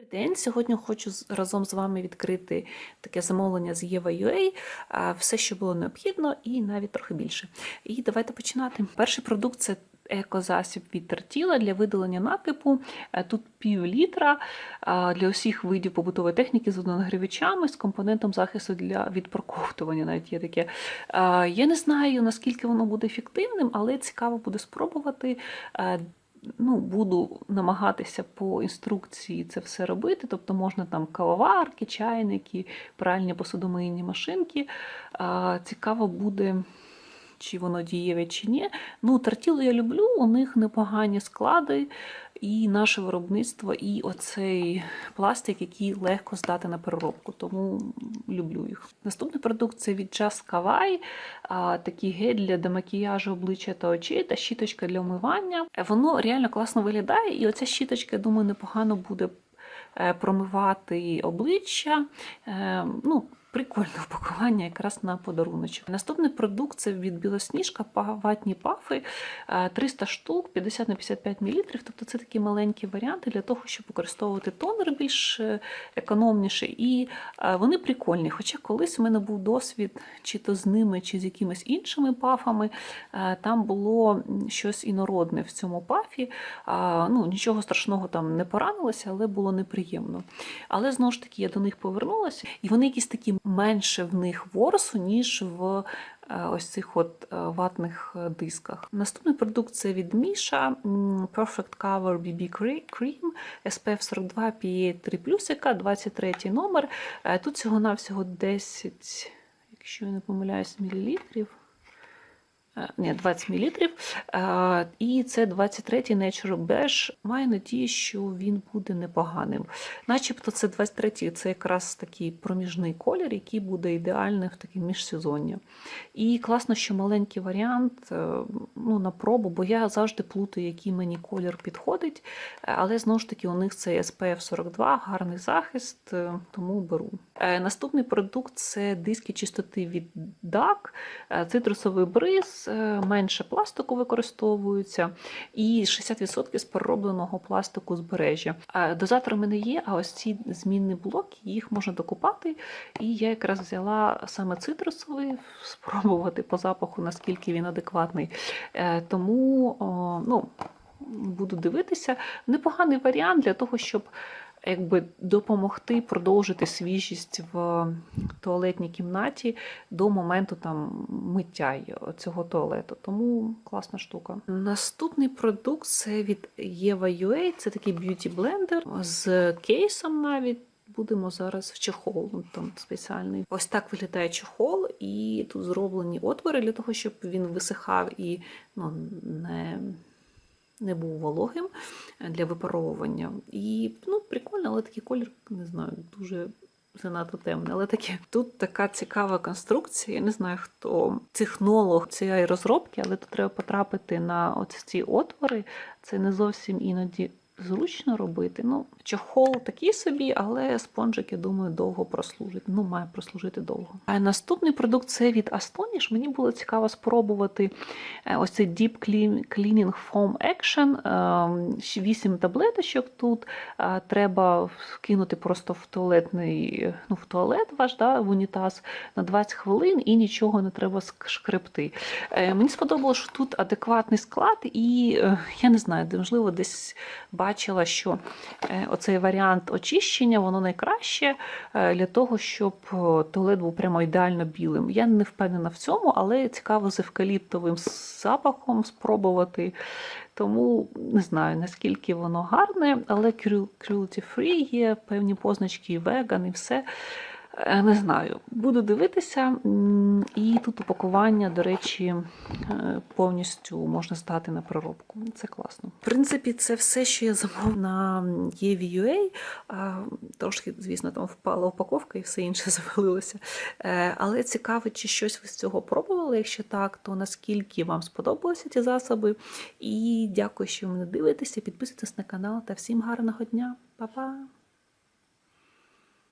Добрий день. Сьогодні хочу разом з вами відкрити таке замовлення з Єва.ua. Все, що було необхідно, і навіть трохи більше. І давайте починати. Перший продукт це екозасіб від тертіла для видалення накипу. Е, Тут пів літра для усіх видів побутової техніки з водонагрівачами, з компонентом захисту для від проковтування. Навіть є таке. Я не знаю, наскільки воно буде ефективним, але цікаво буде спробувати. Ну, буду намагатися по інструкції це все робити. Тобто можна там кавоварки, чайники, пральні посудомийні машинки. Цікаво буде. Чи воно дієве, чи ні. Ну, тартілу я люблю, у них непогані склади, і наше виробництво, і оцей пластик, який легко здати на переробку, тому люблю їх. Наступний продукт це від Just Kawaii, такий гель для демакіяжу обличчя та очей та щіточка для вмивання. Воно реально класно виглядає, і оця щіточка, я думаю, непогано буде е, промивати обличчя. Е, Ну, Прикольне упакування якраз на подаруночок. Наступний продукт це від Білосніжка ватні пафи е, 300 штук, 50 на 55 мл. Тобто це такі маленькі варіанти для того, щоб використовувати тонер більш е, економніше. І е, вони прикольні. Хоча колись у мене був досвід чи то з ними, чи з якимись іншими пафами. Е, Там було щось інородне в цьому пафі. Ну, Нічого страшного там не поранилося, але було неприємно. Але знову ж таки я до них повернулася, і вони якісь такі менше в них ворсу, ніж в е, ось цих от е, ватних е, дисках. Наступний продукт це від Міша Perfect Cover BB Cream SPF 42 PA 3 плюсика, 23 номер. Тут всього-навсього 10, якщо я не помиляюсь, мілілітрів. Е, Ні, 20 мл. І це 23-й Natural Beige. Маю надію, що він буде непоганим. Начебто це 23-й, це якраз такий проміжний колір, який буде ідеальним в таке міжсезоння. І класно, що маленький варіант е, ну, на пробу, бо я завжди плутаю, який мені колір підходить. Е, Але знову ж таки, у них це SPF 42, гарний захист, е, тому беру. Е, Наступний продукт це диски чистоти від DAC, е, цитрусовий бриз, е, менше пластику використовується, і 60% з переробленого пластику збережжя. Дозатор у мене є, а ось ці змінні блоки, їх можна докупати. І я якраз взяла саме цитрусовий, спробувати по запаху, наскільки він адекватний. Тому ну, буду дивитися. Непоганий варіант для того, щоб якби допомогти продовжити свіжість в туалетній кімнаті до моменту там миття цього туалету. Тому класна штука. Наступний продукт це від Eva.ua, це такий б'юті блендер з кейсом навіть. Будемо зараз в чехол, ну, там спеціальний. Ось так виглядає чехол, і тут зроблені отвори для того, щоб він висихав і ну, не не був вологим для випаровування. І ну, прикольно, але такий колір, не знаю, дуже занадто темний. Але таке тут така цікава конструкція. Я не знаю, хто технолог цієї розробки, але тут треба потрапити на оці ці отвори. Це не зовсім іноді. Зручно робити. Ну, чохол такий собі, але спонжик, я думаю, довго прослужить. Ну, має прослужити довго. А наступний продукт це від Astonish. Мені було цікаво спробувати е, ось цей Deep Cleaning Foam Action. Ем, 8 таблеточок тут. Е, Треба вкинути просто в туалетний, ну, в туалет ваш, да, в унітаз на 20 хвилин і нічого не треба шкребти. Е, Мені сподобалося, що тут адекватний склад, і я не знаю, можливо, десь бачила, що е, оцей варіант очищення воно найкраще е, для того, щоб е, туалет був прямо ідеально білим. Я не впевнена в цьому, але цікаво з евкаліптовим запахом спробувати. Тому не знаю, наскільки воно гарне, але cruelty free є певні позначки, і веган, і все. Не знаю, буду дивитися. І тут упакування, до речі, е, повністю можна здати на проробку. Це класно. В принципі, це все, що я замовив на EVUA. Трошки, звісно, там впала упаковка і все інше завалилося. Е, Але цікаво, чи щось ви з цього пробували. Якщо так, то наскільки вам сподобалися ці засоби. І дякую, що ви мене дивитеся. Підписуйтесь на канал та всім гарного дня. Па-па!